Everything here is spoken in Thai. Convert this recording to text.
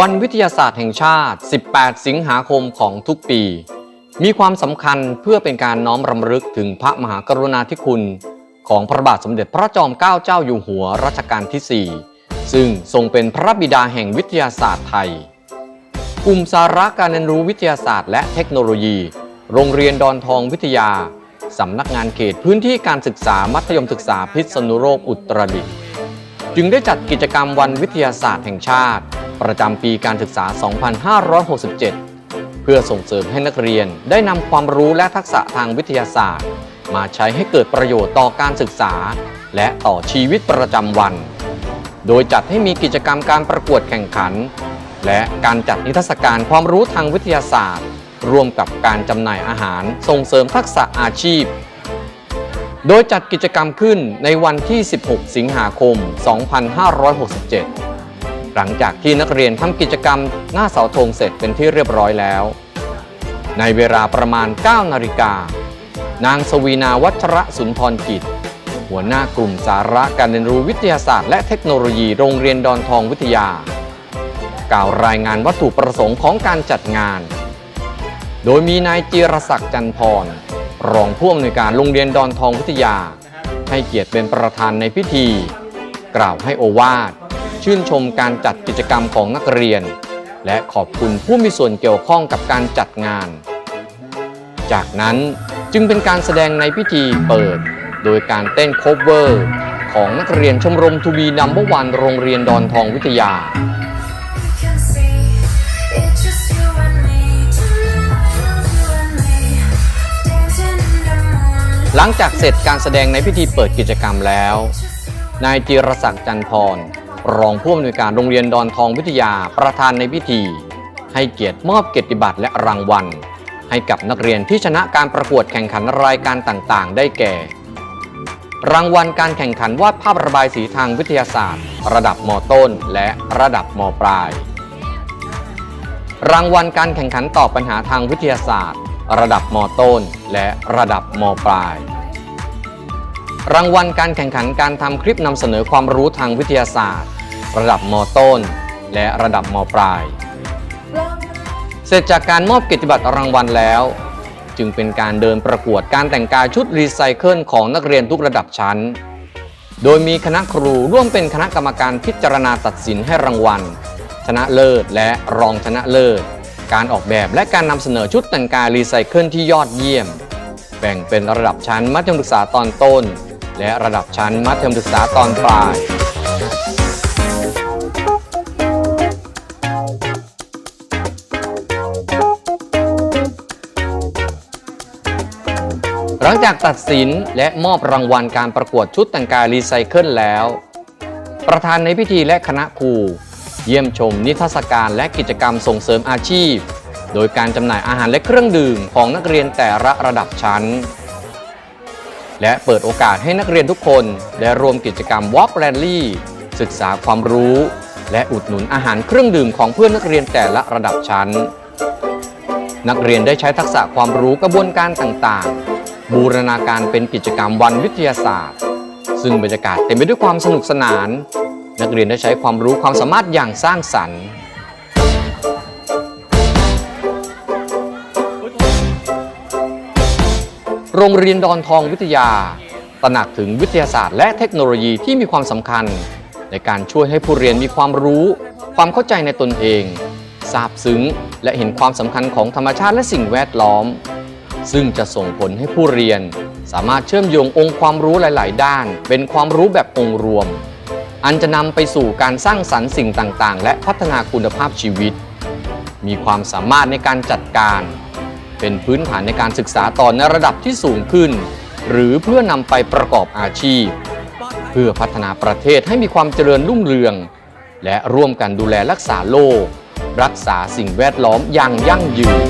วันวิทยาศาสตร์แห่งชาติ 18 สิงหาคมของทุกปี มีความสำคัญเพื่อเป็นการน้อมรำลึกถึงพระมหากรุณาธิคุณ ของพระบาทสมเด็จพระจอมเกล้าเจ้าอยู่หัวรัชกาลที่ 4 ซึ่งทรงเป็นพระบิดาแห่งวิทยาศาสตร์ไทย กลุ่มสาระการเรียนรู้วิทยาศาสตร์และเทคโนโลยี โรงเรียนดอนทองวิทยา สำนักงานเขตพื้นที่การศึกษามัธยมศึกษาพิษณุโลกอุตรดิตถ์ จึงได้จัดกิจกรรมวันวิทยาศาสตร์แห่งชาติ ประจำปีการศึกษา 2567 เพื่อส่งเสริมให้นักเรียนได้นำความรู้และทักษะทางวิทยาศาสตร์ มาใช้ให้เกิดประโยชน์ต่อการศึกษา และต่อชีวิตประจำวัน โดยจัดให้มีกิจกรรมการประกวดแข่งขัน และการจัดนิทรรศการความรู้ทางวิทยาศาสตร์ ร่วมกับการจำหน่ายอาหารส่งเสริมทักษะอาชีพ โดยจัดกิจกรรมขึ้นในวันที่ 16 สิงหาคม 2567 หลังจากที่นักเรียนทำกิจกรรมหน้าเสาธงเสร็จเป็นที่เรียบร้อยแล้ว ในเวลาประมาณ 9 นาฬิกา นางสวีนาวัชระสุนทรกิจ หัวหน้ากลุ่มสาระการเรียนรู้วิทยาศาสตร์และเทคโนโลยีโรงเรียนดอนทองวิทยา กล่าวรายงานวัตถุประสงค์ของการจัดงาน โดยมีนายจีรศักดิ์จันพร รองผู้อำนวยการโรงเรียนดอนทองวิทยา ให้เกียรติเป็นประธานในพิธี กล่าวให้โอวาทชื่นชมการจัดกิจกรรมของนักเรียน และขอบคุณผู้มีส่วนเกี่ยวข้องกับการจัดงาน จากนั้นจึงเป็นการแสดงในพิธีเปิด โดยการเต้นโคเวอร์ ของนักเรียนชมรมทูบีนัมเบอร์วันโรงเรียนดอนทองวิทยา หลังจากเสร็จการแสดงในพิธีเปิดกิจกรรมแล้ว นายจิรศักดิ์จันพร รองผู้อำนวยการโรงเรียนดอนทองวิทยาประธานในพิธี ให้เกียรติมอบเกียรติบัตรและรางวัล ให้กับนักเรียนที่ชนะการประกวดแข่งขันรายการต่างๆ ได้แก่ รางวัลการแข่งขันวาดภาพระบายสีทางวิทยาศาสตร์ ระดับมต้น และระดับมปลาย รางวัลการแข่งขันตอบปัญหาทางวิทยาศาสตร์ ระดับมต้น และระดับมปลาย รางวัลการแข่งขันการทำคลิปนำเสนอความรู้ทางวิทยาศาสตร์ ระดับมต้น และระดับมปลาย เสร็จจากการมอบเกียรติบัตรรางวัลแล้ว จึงเป็นการเดินประกวดการแต่งกายชุดรีไซเคิลของนักเรียนทุกระดับชั้น โดยมีคณะครูร่วมเป็นคณะกรรมการพิจารณาตัดสินให้รางวัล ชนะเลิศและรองชนะเลิศ การออกแบบและการนำเสนอชุดแต่งกายรีไซเคิลที่ยอดเยี่ยม แบ่งเป็นระดับชั้นมัธยมศึกษาตอนต้น และระดับชั้นมัธยมศึกษาตอนปลาย หลังจากตัดสินและมอบรางวัลการประกวดชุดแต่งกายรีไซเคิลแล้ว ประธานในพิธีและคณะครู เยี่ยมชมนิทรรศการและกิจกรรมส่งเสริมอาชีพ โดยการจำหน่ายอาหารและเครื่องดื่มของนักเรียนแต่ละระดับชั้น และเปิดโอกาสให้นักเรียนทุกคนได้รวมกิจกรรม Walk Rally ศึกษาความรู้ และอุดหนุนอาหารเครื่องดื่มของเพื่อนนักเรียนแต่ละระดับชั้น นักเรียนได้ใช้ทักษะความรู้กระบวนการต่างๆ บูรณาการเป็นกิจกรรมวันวิทยาศาสตร์ ซึ่งบรรยากาศเต็มไปด้วยความสนุกสนาน นักเรียนได้ใช้ความรู้ความสามารถอย่างสร้างสรรค์ โรงเรียนดอนทองวิทยา ตระหนักถึงวิทยาศาสตร์และเทคโนโลยีที่มีความสำคัญ ในการช่วยให้ผู้เรียนมีความรู้ ความเข้าใจในตนเองทราบซึ้ง และเห็นความสำคัญของธรรมชาติและสิ่งแวดล้อม ซึ่งจะส่งผลให้ผู้เรียน สามารถเชื่อมโยงองค์ความรู้หลาย ๆ ด้าน เป็นความรู้แบบองค์รวม อันจะนำไปสู่การสร้างสรรค์สิ่งต่าง ๆ และพัฒนาคุณภาพชีวิต มีความสามารถในการจัดการ เป็นพื้นฐานในการศึกษาต่อในระดับที่สูงขึ้น หรือเพื่อนำไปประกอบอาชีพ เพื่อพัฒนาประเทศให้มีความเจริญรุ่งเรือง และร่วมกันดูแลรักษาโลก รักษาสิ่งแวดล้อมอย่างยั่งยืน